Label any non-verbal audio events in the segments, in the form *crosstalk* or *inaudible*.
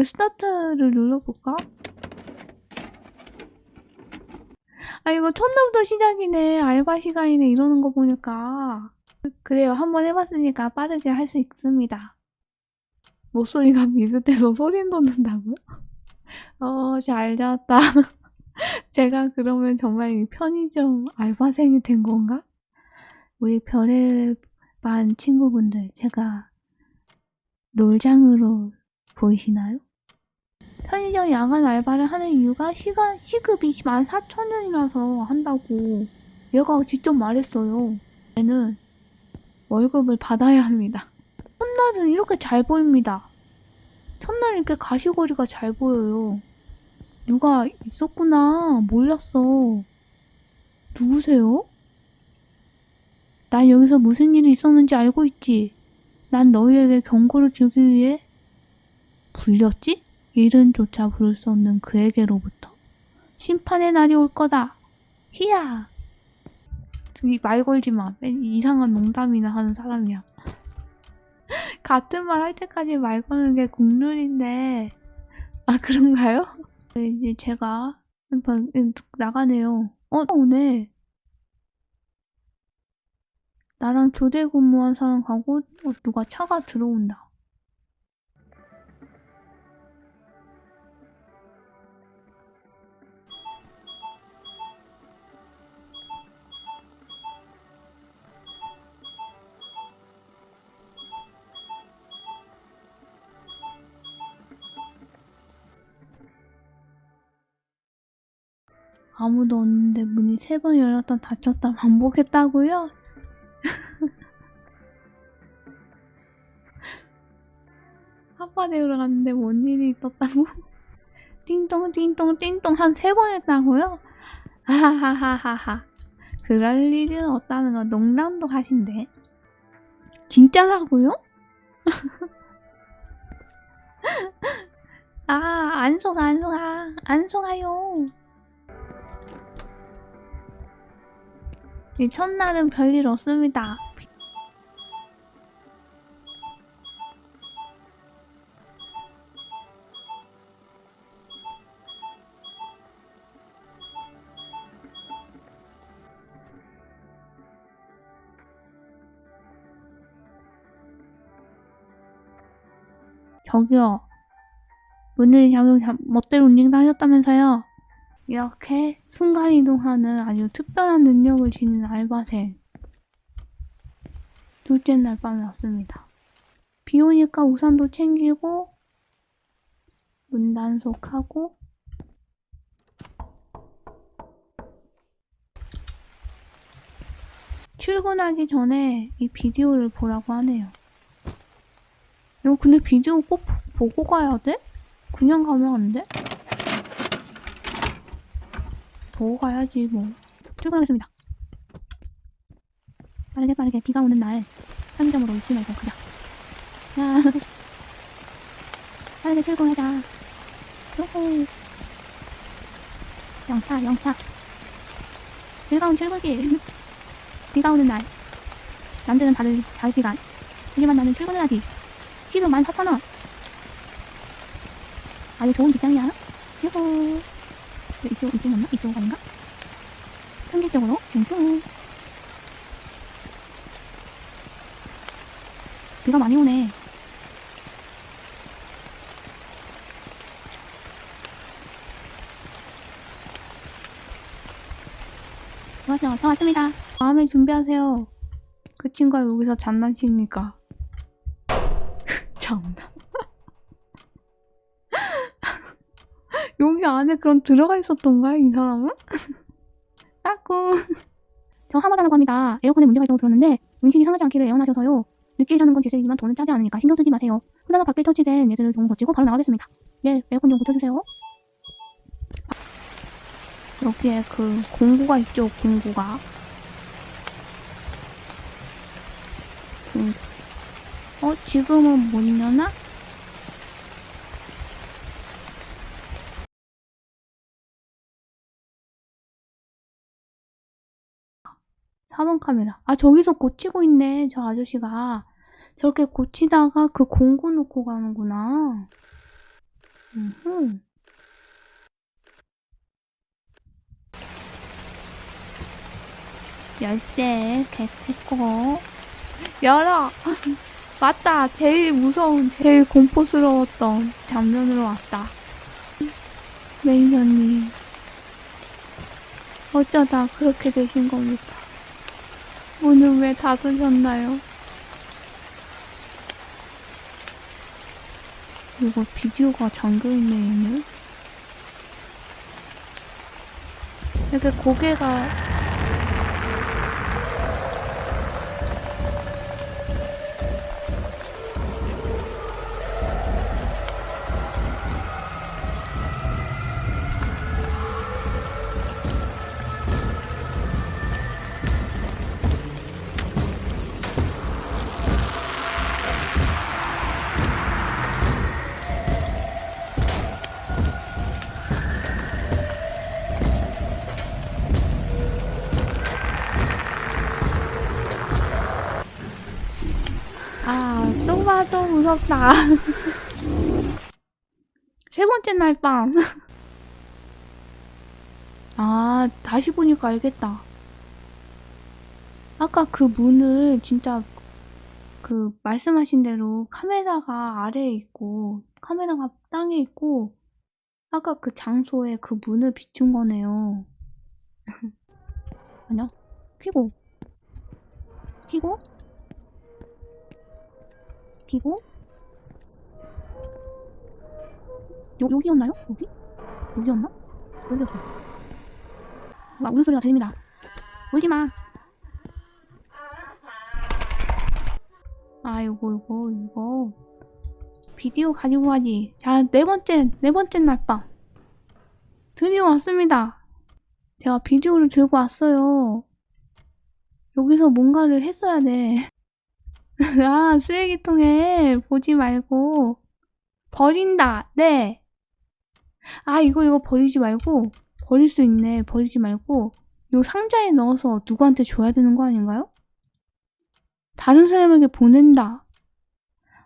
이거 스타트를 눌러볼까? 아 이거 첫날부터 시작이네 알바 시간이네 이러는 거 보니까 그래요 한번 해봤으니까 빠르게 할 수 있습니다 목소리가 *laughs* 비슷해서 소리 돋는다고요? *laughs* 어, 잘 잤다. *laughs* 제가 그러면 정말 이 편의점 알바생이 된 건가? 우리 별의 반 친구분들, 제가 놀장으로 보이시나요? 편의점 야간 알바를 하는 이유가 시간, 시급이 14,000원이라서 한다고 얘가 직접 말했어요. 얘는 월급을 받아야 합니다. 첫날은 이렇게 잘 보입니다. 첫날 이렇게 가시거리가 잘 보여요. 누가 있었구나. 몰랐어. 누구세요? 난 여기서 무슨 일이 있었는지 알고 있지. 난 너희에게 경고를 주기 위해 불렸지? 이름조차 부를 수 없는 그에게로부터 심판의 날이 올 거다. 히야. 말 걸지 마. 이상한 농담이나 하는 사람이야. *laughs* 같은 말 할 때까지 말 거는 게 국룰인데 아 그런가요? 네, 이제 제가 한번 나가네요. 어 오네. 나랑 교대 근무한 사람 가고 어, 누가 차가 들어온다. 아무도 없는데 문이 세 번 열렸다 닫혔다 반복했다고요? *laughs* 한바대로 갔는데 뭔 일이 있었다고? *laughs* 띵동 띵동 띵동 한 세 번 했다고요? 하하하하하 그럴 일은 없다는 건 농담도 하신대 진짜라고요? *laughs* 아, 안 속아, 안 속아, 안 속아요. 이 첫날은 별일 없습니다. 저기요. 저기 잠- 멋대로 움직인다 하셨다면서요? 이렇게 순간이동하는 아주 특별한 능력을 지닌 알바생. 둘째 날 밤에 왔습니다. 비 오니까 우산도 챙기고, 문 단속하고, 출근하기 전에 이 비디오를 보라고 하네요. 이거 근데 비디오 꼭 보고 가야 돼? 그냥 가면 안 돼? 보고 가야지 뭐. 출근하겠습니다. 빠르게 빠르게. 비가 오는 날 편의점으로 잊지 말고 가자. 야 *laughs* 빠르게 출근하자. 요호. 영차 영차. 즐거운 출근길 *laughs* 비가 오는 날. 남들은 다들 자유시간. 하지만 나는 출근을 하지. 시급 14,000원. 아주 좋은 직장이야. 요호 이쪽, 이쪽 맞나? 이쪽 아닌가? 평균적으로 퉁퉁 비가 많이 오네. 좋았죠 다 왔습니다. 다음에 준비하세요. 그 친구가 여기서 장난치니까. *laughs* 참나 여기 안에 그럼 들어가 있었던 가요, 이 사람은? *laughs* 따꾸. 저 하마다라고 합니다. 에어컨에 문제가 있다고 들었는데 음식이 상하지 않기를 애원하셔서요. 늦게 일하는 건 죄책이지만 돈은 짜지 않으니까 신경 쓰지 마세요. 흔하나 밖에 처치된 예들을 좀 거치고 바로 나가겠습니다. 네, 에어컨 좀 고쳐주세요. 여기에 그 공구가 있죠, 공구가. 공구. 어, 지금은 못 여나? 4번 카메라. 아, 저기서 고치고 있네, 저 아저씨가. 저렇게 고치다가 그 공구 놓고 가는구나. 음흠. 열쇠 개했고 열어 *laughs* 맞다 제일 무서운 제일 공포스러웠던 장면으로 왔다 매니저님 어쩌다 그렇게 되신 겁니까 문은 왜 닫으셨나요? 이거 비디오가 잠겨있네 얘는 이렇게 고개가 무섭다. *laughs* 세 번째 날 밤. *laughs* 아, 다시 보니까 알겠다. 아까 그 문을 진짜 그 말씀하신 대로 카메라가 아래에 있고 카메라가 땅에 있고 아까 그 장소에 그 문을 비춘 거네요. *laughs* 아니야. 키고 키고 키고 요, 여기였나요? 여기? 여기였나? 여기였어. 와, 우는 소리가 들립니다. 울지 마. 아, 요거, 요거, 이거. 비디오 가지고 가지. 자, 네 번째, 네 번째 날밤. 드디어 왔습니다. 제가 비디오를 들고 왔어요. 여기서 뭔가를 했어야 돼. *laughs* 아, 쓰레기통에 보지 말고. 버린다. 네. 아, 이거, 이거 버리지 말고. 버릴 수 있네. 버리지 말고. 요 상자에 넣어서 누구한테 줘야 되는 거 아닌가요? 다른 사람에게 보낸다.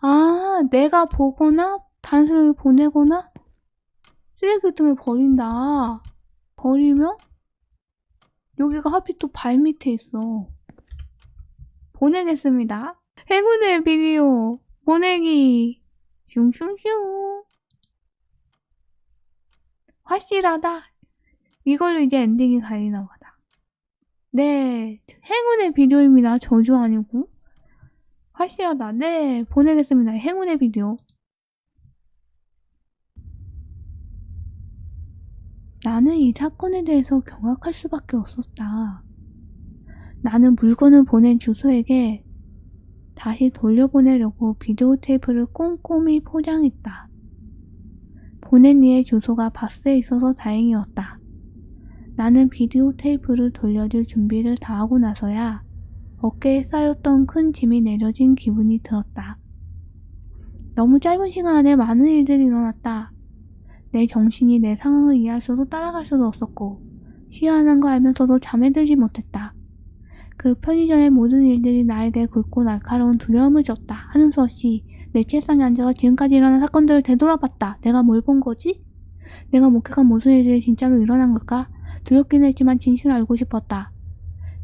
아, 내가 보거나, 다른 사람에게 보내거나, 쓰레기통에 버린다. 버리면, 여기가 하필 또 발 밑에 있어. 보내겠습니다. 행운의 비디오, 보내기. 슝슝슝. 확실하다. 이걸로 이제 엔딩이 가리나 보다. 네, 행운의 비디오입니다. 저주 아니고. 확실하다. 네, 보내겠습니다. 행운의 비디오. 나는 이 사건에 대해서 경악할 수밖에 없었다. 나는 물건을 보낸 주소에게 다시 돌려보내려고 비디오 테이프를 꼼꼼히 포장했다. 보낸 이의 주소가 바스에 있어서 다행이었다. 나는 비디오 테이프를 돌려줄 준비를 다 하고 나서야 어깨에 쌓였던 큰 짐이 내려진 기분이 들었다. 너무 짧은 시간 안에 많은 일들이 일어났다. 내 정신이 내 상황을 이해할 수도 따라갈 수도 없었고 시원한 거 알면서도 잠에 들지 못했다. 그 편의점의 모든 일들이 나에게 굵고 날카로운 두려움을 줬다. 하는 수 없이 내 책상에 앉아서 지금까지 일어난 사건들을 되돌아봤다. 내가 뭘 본 거지? 내가 목격한 모든 일들이 진짜로 일어난 걸까? 두렵긴 했지만 진실을 알고 싶었다.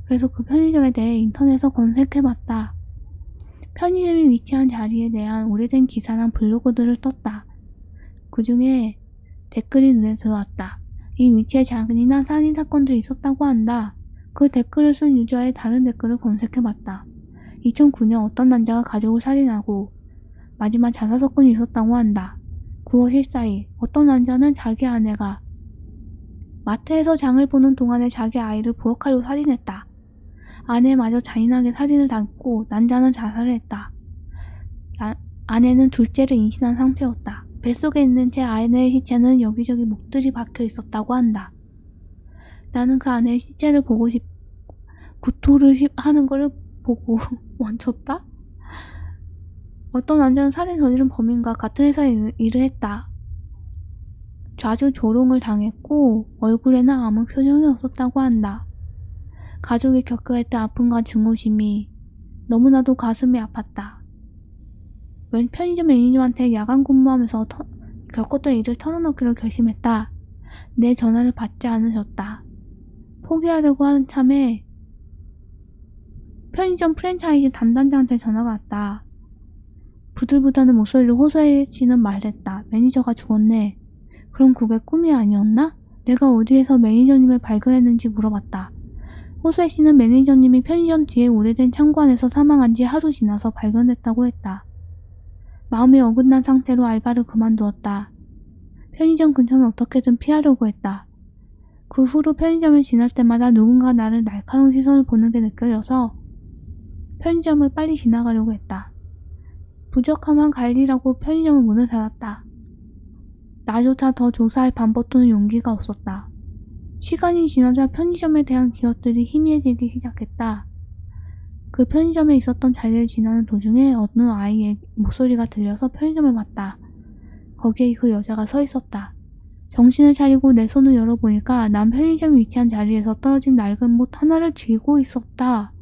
그래서 그 편의점에 대해 인터넷에서 검색해봤다. 편의점이 위치한 자리에 대한 오래된 기사나 블로그들을 떴다. 그 중에 댓글이 눈에 들어왔다. 이 위치에 잔인한 살인 사건들이 있었다고 한다. 그 댓글을 쓴 유저의 다른 댓글을 검색해봤다. 2009년 어떤 남자가 가족을 살인하고 마지막 자살 사건이 있었다고 한다. 9월 14일 어떤 남자는 자기 아내가 마트에서 장을 보는 동안에 자기 아이를 부엌칼로 살인했다. 아내마저 잔인하게 살인을 당했고 남자는 자살을 했다. 아, 아내는 둘째를 임신한 상태였다. 뱃속에 있는 제 아내의 시체는 여기저기 목들이 박혀 있었다고 한다. 나는 그 아내의 시체를 보고 싶, 구토를 시- 하는 것을 보고 *laughs* 멈췄다? 어떤 남자는 살인 저지른 범인과 같은 회사에 일- 일을 했다. 자주 조롱을 당했고 얼굴에는 아무 표정이 없었다고 한다. 가족이 겪어야 했던 아픔과 증오심이 너무나도 가슴이 아팠다. 웬 편의점 매니저한테 야간 근무하면서 터- 겪었던 일을 털어놓기로 결심했다. 내 전화를 받지 않으셨다. 포기하려고 하는 참에 편의점 프랜차이즈 담당자한테 전화가 왔다. 부들부들하는 목소리로 호소해 씨는 말했다. 매니저가 죽었네. 그럼 그게 꿈이 아니었나? 내가 어디에서 매니저님을 발견했는지 물어봤다. 호수혜 씨는 매니저님이 편의점 뒤에 오래된 창고 안에서 사망한 지 하루 지나서 발견됐다고 했다. 마음이 어긋난 상태로 알바를 그만두었다. 편의점 근처는 어떻게든 피하려고 했다. 그 후로 편의점을 지날 때마다 누군가 나를 날카로운 시선을 보는 게 느껴져서 편의점을 빨리 지나가려고 했다. 부적함한 관리라고 편의점을 문을 닫았다. 나조차 더 조사할 방법도는 용기가 없었다. 시간이 지나자 편의점에 대한 기억들이 희미해지기 시작했다. 그 편의점에 있었던 자리를 지나는 도중에 어느 아이의 목소리가 들려서 편의점을 봤다. 거기에 그 여자가 서 있었다. 정신을 차리고 내 손을 열어보니까 난 편의점이 위치한 자리에서 떨어진 낡은 못 하나를 쥐고 있었다.